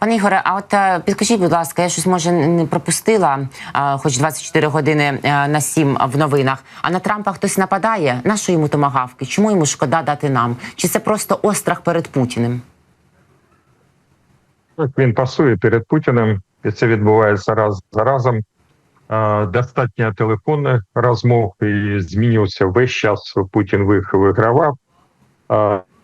Пане Ігоре, а от е, підкажіть, будь ласка, я щось може не пропустила, е, хоч 24 години е, на 7 в новинах. А на Трампа хтось нападає? На що йому томагавки? Чому йому шкода дати нам? Чи це просто острах перед Путіним? Він пасує перед Путіним, і це відбувається раз за разом. Е, Достатньо телефонних розмов і змінювався весь час. Путін виг- вигравав.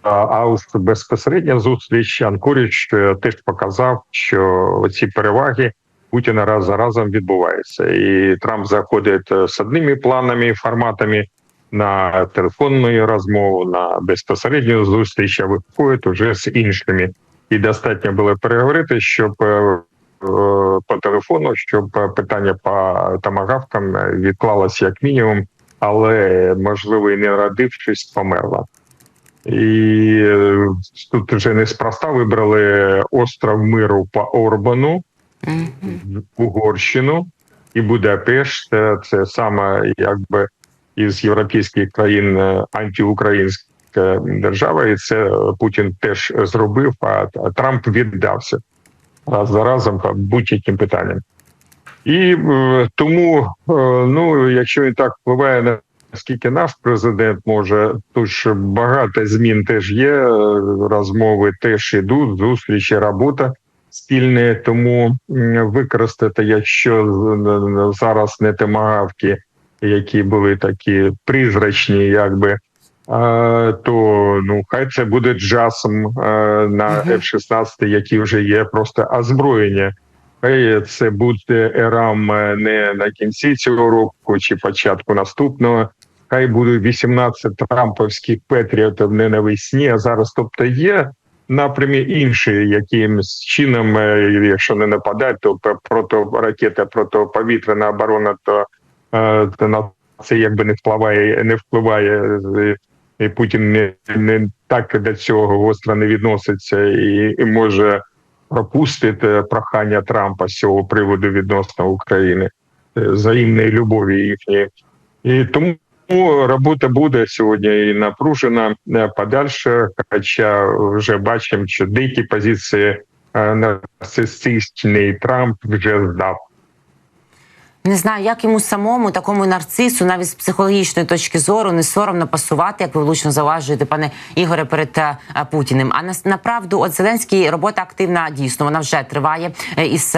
А уж безпосередня зустріч Анкуріч е, теж показав, що ці переваги Путіна раз за разом відбуваються. І Трамп заходить е, з одними планами, форматами на телефонну розмову, на безпосередню зустріч, а виходить уже з іншими. І достатньо було переговорити, щоб е, по телефону, щоб питання по тамагавкам е, відклалось як мінімум, але можливо і не родившись, померла. І е, тут вже неспроста вибрали остров миру по Орбану, Мгм. Угорщину і Будапешт. Це, це саме якби із європейських країн е, антиукраїнська держава, і це Путін теж зробив. А Трамп віддався раз за разом по будь-яким питанням. І е, тому, е, ну якщо і так впливає на скільки наш президент може, то ж багато змін теж є. е, Розмови теж ідуть, зустрічі, робота спільне. Тому використати, якщо зараз не тимагавки, які були такі призрачні, якби. То ну хай це буде джасом е, на Мгм. F-16, які вже є просто озброєння. Хай це буде ЕРАМ е, не на кінці цього року чи початку наступного. Хай буде 18 трамповських патріотів не навесні, а зараз. Тобто є напрямі інші, якимсь чином, е, якщо не нападають, то протиракета, протиповітряна оборона, то, е, на це якби не впливає, не впливає. е, І Путін не, не так до цього гостро не відноситься і, і може пропустити прохання Трампа з цього приводу відносно України, взаємної любові їхньої. І тому робота буде сьогодні і напружена е, подальше. Хоча вже бачимо, що деякі позиції е, нарцисичний Трамп вже здав. Не знаю, як йому самому такому нарцису, навіть з психологічної точки зору, не соромно пасувати, як ви влучно зауважуєте, пане Ігоре, перед е, Путіним. А нас направду, от Зеленський робота активна дійсно вона вже триває із.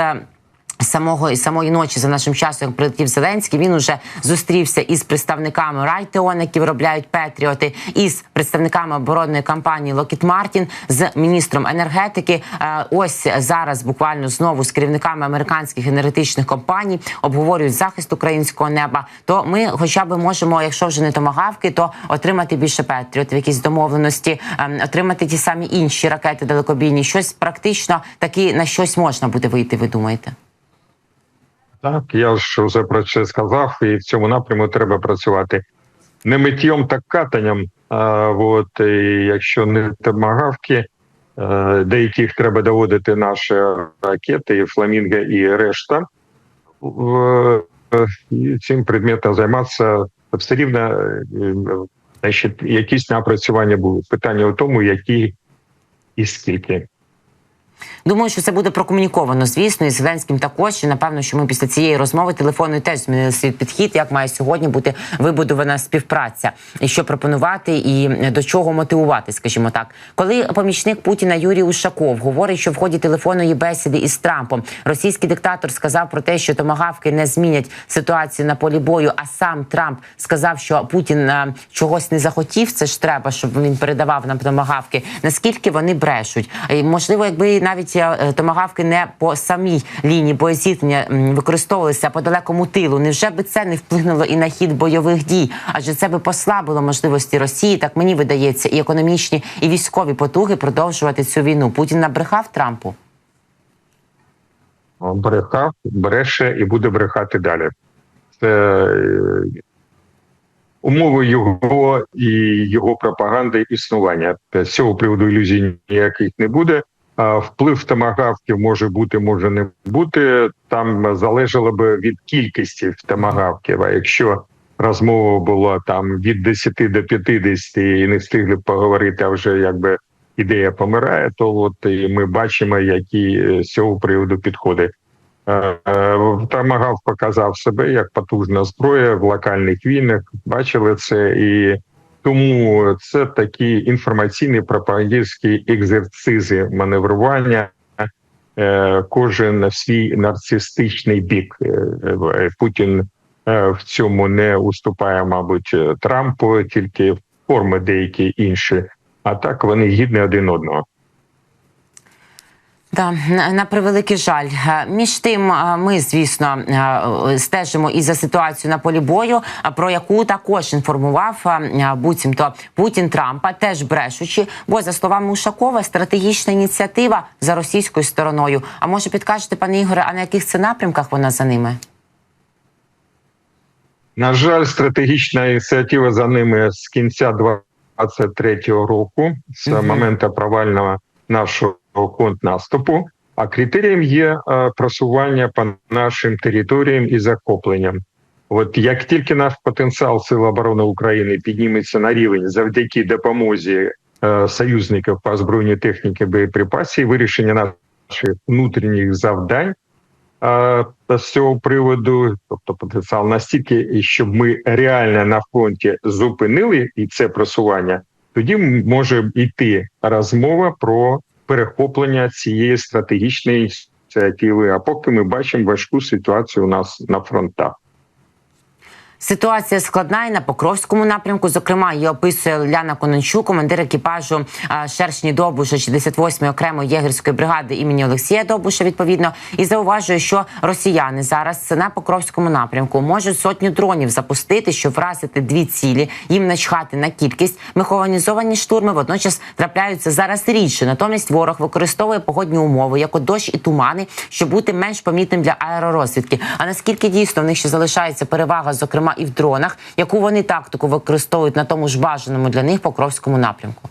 Самого самої ночі за нашим часом, як прилетів Зеленський, він уже зустрівся із представниками Райтеон, які виробляють Петріоти, із представниками оборонної компанії Локіт Мартін, з міністром енергетики. Е, Ось зараз буквально знову з керівниками американських енергетичних компаній обговорюють захист українського неба. То ми, хоча б можемо, якщо вже не томагавки, то отримати більше Петріотів, якісь домовленості, ем, отримати ті самі інші ракети далекобійні. Щось практично таки на щось можна буде вийти. Ви думаєте? Так, я ж вже про це сказав, і в цьому напряму треба працювати не миттєм, так катанням. А, от, і якщо не томагавки, е, деяких треба доводити наші ракети, і фламінго, і решта. В- е, І цим предметом займатися все рівно, е, значить, якісь напрацювання будуть. Питання у тому, які і скільки. Думаю, що це буде прокомуніковано, звісно, і Зеленським також. І напевно, що ми після цієї розмови телефонної теж змінили свій підхід, як має сьогодні бути вибудована співпраця, і що пропонувати, і до чого мотивувати, скажімо так. Коли помічник Путіна Юрій Ушаков говорить, що в ході телефонної бесіди із Трампом російський диктатор сказав про те, що томагавки не змінять ситуацію на полі бою, а сам Трамп сказав, що Путін е, чогось не захотів. Це ж треба, щоб він передавав нам томагавки. Наскільки вони брешуть? І, можливо, якби навіть е, томагавки не по самій лінії боєзіткнення використовувалися а по далекому тилу. Невже би це не вплинуло і на хід бойових дій? Адже це би послабило можливості Росії, так мені видається, і економічні, і військові потуги продовжувати цю війну. Путін набрехав Трампу. брехав, бреше і буде брехати далі. Це е, умови його і його пропаганди існування. З цього приводу ілюзій ніяких не буде. Вплив томагавків може бути, може не бути. Там залежало би від кількості томагавків. А якщо розмова була там від 10 до 50 і не встигли поговорити, а вже якби ідея помирає, то от і ми бачимо, які з цього приводу підходи. Е, е, Тамагав показав себе як потужна зброя в локальних війнах. Бачили це, і тому це такі інформаційні пропагандистські екзерцизи маневрування. Е, Кожен на свій нарцистичний бік. Е, е, Путін в цьому не уступає, мабуть, Трампу, тільки форми деякі інші. А так вони гідні один одного. Да, на, превеликий жаль. Е, Між тим, е, ми, звісно, е, стежимо і за ситуацію на полі бою, про яку також інформував буцімто Путін Трампа, теж брешучи. Бо за словами Ушакова, стратегічна ініціатива за російською стороною. А може підкажете, пане Ігоре, а на яких це напрямках вона за ними? На жаль, стратегічна ініціатива за ними з кінця 23-го року, з моменту провального нашого контрнаступу. А критерієм є е, просування по нашим територіям і захопленням. От як тільки наш потенціал Сил оборони України підніметься на рівень завдяки допомозі е, союзників по озброєнню техніки боєприпасів, вирішення наших внутрішніх завдань. е, З цього приводу, тобто потенціал настільки, щоб ми реально на фронті зупинили і це просування, тоді може йти розмова про перехоплення цієї стратегічної ініціативи. А поки ми бачимо важку ситуацію у нас на фронтах. Ситуація складна і на Покровському напрямку. Зокрема, її описує Ляна Конончук, командир екіпажу Шершні Добуша 68-ї окремої єгерської бригади імені Олексія Добуша. Відповідно, і зауважує, що росіяни зараз на Покровському напрямку можуть сотню дронів запустити, щоб вразити дві цілі. Їм начхати на кількість. Механізовані штурми водночас трапляються зараз рідше. Натомість ворог використовує погодні умови, як дощ і тумани, щоб бути менш помітним для аеророзвідки. А наскільки дійсно в них ще залишається перевага, зокрема і в дронах, яку вони тактику використовують на тому ж бажаному для них покровському напрямку?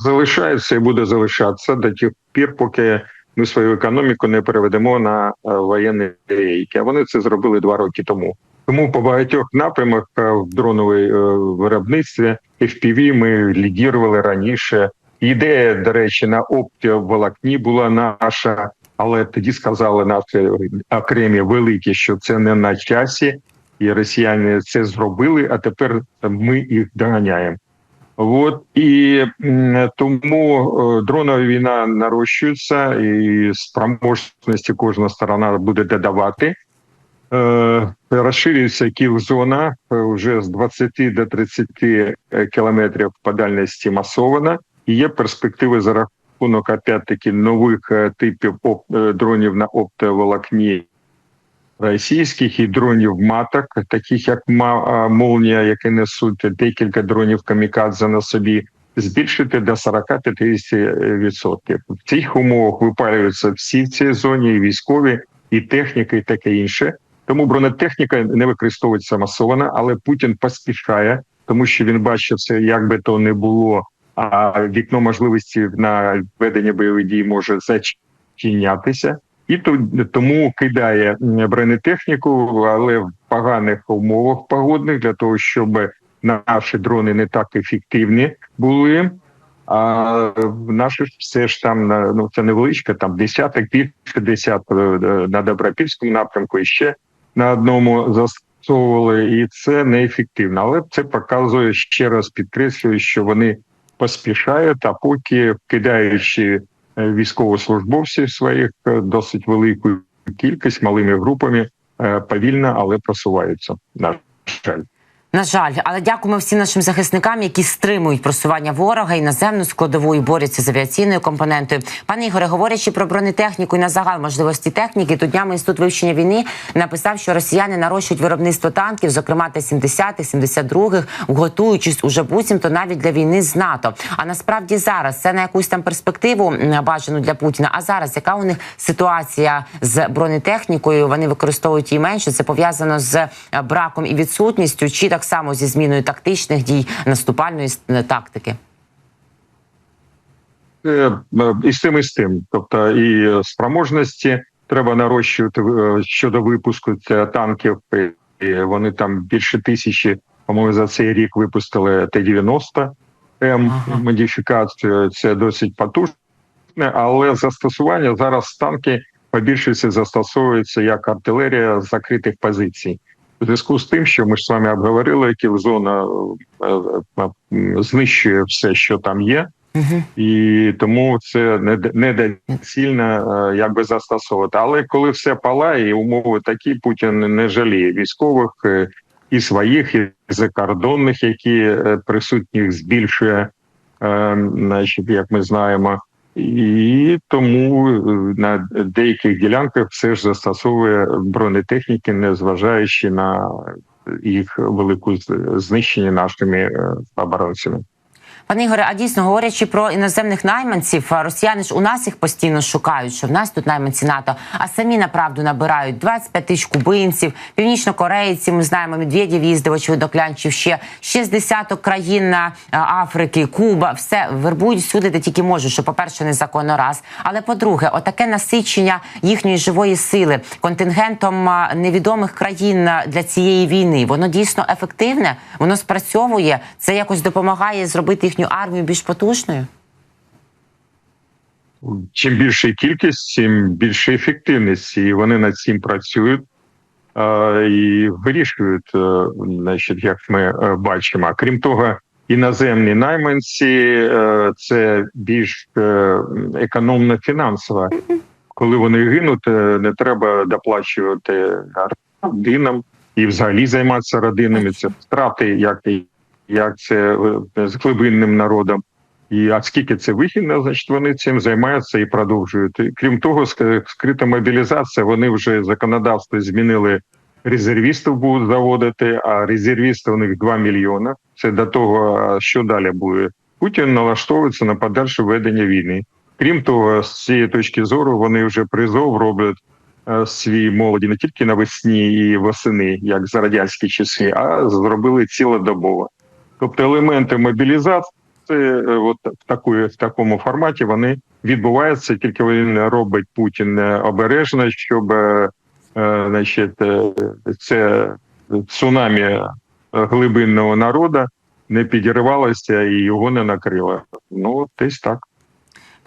залишається і буде залишатися до тих пір, поки ми свою економіку не переведемо на е, воєнні рейки. А вони це зробили два роки тому. Тому по багатьох напрямах е, в дроновій е, виробництві FPV ми лідірували раніше. Ідея, до речі, на оптоволокні була наша, але тоді сказали наші окремі великі, що це не на часі, і росіяни це зробили. А тепер ми їх доганяємо. От і тому е, дронова війна нарощується, і спроможності кожна сторона буде додавати. Е, розширюється кіл-зона е, вже з 20 до 30 кілометрів по дальності масована. І є перспективи за рахунок опять-таки нових е, типів е, дронів на оптоволокні російських і дронів маток, таких як «Ма- а, молнія, які несуть декілька дронів камікадзе на собі, збільшити до 40-50%. В цих умовах випалюються всі в цій зоні, і військові, і техніка, і таке інше. Тому бронетехніка не використовується масово, але Путін поспішає, тому що він бачить це, як би то не було. А вікно можливості на ведення бойових дій може зачинятися. І то- тому кидає бронетехніку, але в поганих умовах погодних для того, щоб наші дрони не так ефективні були. А наші все ж там ну це невеличка, там десяток, більше десяток е, на Добропільському напрямку і ще на одному застосовували, і це неефективно. Але це показує ще раз підкреслюю, що вони поспішають, а поки кидаючи е, військовослужбовців своїх е, досить велику кількість малими групами е, повільно, але просуваються. На жаль. На жаль, але дякуємо всім нашим захисникам, які стримують просування ворога і наземну складову і борються з авіаційною компонентою. Пане Ігоре, говорячи про бронетехніку і на загал можливості техніки, то днями інститут вивчення війни написав, що росіяни нарощують виробництво танків, зокрема Т-70-х, 72-х, готуючись уже буцімто навіть для війни з НАТО. А насправді зараз це на якусь там перспективу бажану для Путіна. А зараз яка у них ситуація з бронетехнікою? Вони використовують її менше. Це пов'язано з е, браком і відсутністю, чи так само зі зміною тактичних дій наступальної тактики. Е, е, І з тим, і з тим. Тобто і спроможності треба нарощувати е, щодо випуску танків. І вони там більше тисячі, по-моєму, за цей рік випустили Т-90. М модифікацію це досить потужне, але застосування зараз танки по більшості застосовуються як артилерія з закритих позицій. У зв'язку з тим, що ми ж з вами обговорили, кілзона е, е, знищує все, що там є, Угу. і тому це не недоцільно е, якби застосовувати. Але коли все палає, і умови такі, Путін не жаліє військових е, і своїх, і закордонних, які е, присутніх збільшує, е, значить, як ми знаємо. І тому е, на деяких ділянках все ж застосовує бронетехніки, незважаючи на їх велику знищення нашими е, оборонцями. Пане Ігоре, а дійсно говорячи про іноземних найманців, росіяни ж у нас їх постійно шукають, що в нас тут найманці НАТО, а самі направду набирають 25 тисяч кубинців, північнокорейці. Ми знаємо, Медведєв їздив, очевидно, клянчив ще ще з десяток країн на Африки, Куба, все вербують всюди, де тільки можуть. Що, по-перше, незаконно раз. Але по-друге, отаке насичення їхньої живої сили контингентом невідомих країн для цієї війни. Воно дійсно ефективне, воно спрацьовує. Це якось допомагає зробити їхню армію більш потужною. чим більша кількість, тим більше ефективності, і вони над цим працюють е, і вирішують, е, значить, як ми е, бачимо. Крім того, іноземні найманці е, це більш е, економно фінансово. Коли вони гинуть, е, не треба доплачувати родинам і взагалі займатися родинами. Це втрати, як, і- як це е, з глибинним народом. І а скільки це вигідно, значить вони цим займаються і продовжують. Крім того, скрита мобілізація. Вони вже законодавство змінили. Резервістів будуть заводити, а резервістів у них 2 мільйони. Це до того, що далі буде. Путін налаштовується на подальше ведення війни. Крім того, з цієї точки зору вони вже призов роблять свій молоді не тільки навесні і восени, як за радянські часи, а зробили цілодобово. Тобто елементи мобілізації е, от в такої в такому форматі вони відбуваються, тільки він робить Путін е, обережно, щоб е, значить, це цунамі глибинного народу не підірвалося і його не накрило. Ну, десь так.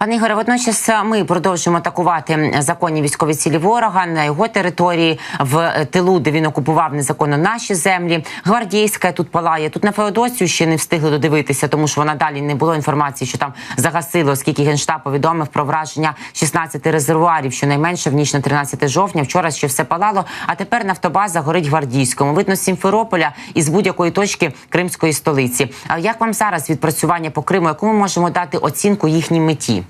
Пане Ігоре, водночас ми продовжуємо атакувати законні військові цілі ворога на його території в тилу, де він окупував незаконно наші землі. Гвардійська тут палає. Тут на Феодосію ще не встигли додивитися, тому що вона далі не було інформації, що там загасили, оскільки генштаб повідомив про враження 16 резервуарів, щонайменше в ніч на 13 жовтня. Вчора ще все палало. А тепер нафтобаза горить гвардійському. Видно з Сімферополя і з будь-якої точки кримської столиці. А як вам зараз відпрацювання по Криму? Яку ми можемо дати оцінку їхній меті?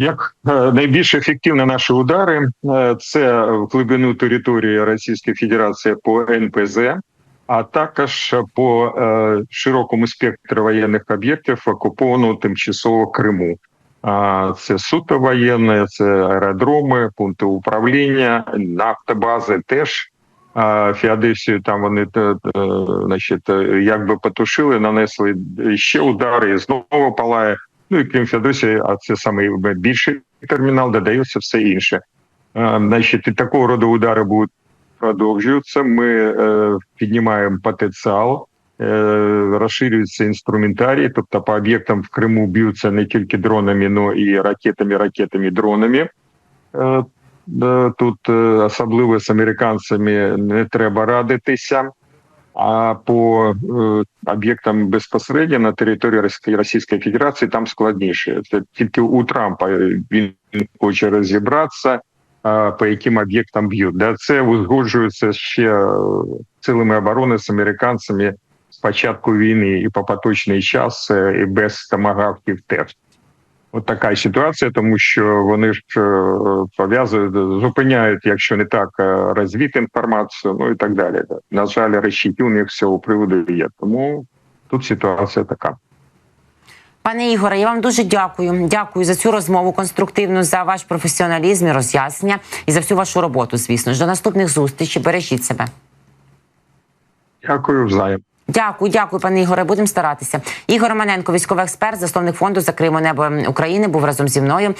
Як е, найбільш ефективні наші удари, е, це в глибину території Російської Федерації по НПЗ, а також по е, широкому спектру воєнних об'єктів окупованого тимчасово Криму. Це суто воєнне, це аеродроми, пункти управління, нафтобази теж. А Феодосію там вони значить, якби потушили, нанесли ще удари, і знову палає. Ну і крім Феодосії, а це саме більший термінал, додаються все інше. Е, Значить, такого роду удари будуть продовжуються. Ми е, піднімаємо потенціал, е, розширюється інструментарій, тобто по об'єктам в Криму б'ються не тільки дронами, але і ракетами, ракетами, дронами. Тут особливо з американцями не треба радитися. А по е, об'єктам безпосередньо на території Російської Федерації там складніше. Це тільки у Трампа він хоче розібратися, по яким об'єктам б'ють. Да, це узгоджується ще е, силами оборони з американцями з початку війни і по поточний час, е, і без томагавків теж. От така ситуація, тому що вони ж е, пов'язують, зупиняють, якщо не так, е, розвити інформацію, ну і так далі. На жаль, решіть у них з цього приводу є. Тому тут ситуація така. Пане Ігоре, я вам дуже дякую. Дякую за цю розмову конструктивну, за ваш професіоналізм і роз'яснення і за всю вашу роботу. Звісно ж, до наступних зустрічей. Бережіть себе. Дякую взаєм. Дякую, дякую, пане Ігоре. Будемо старатися. Ігор Романенко, військовий експерт, засновник фонду за Криму небо України, був разом зі мною.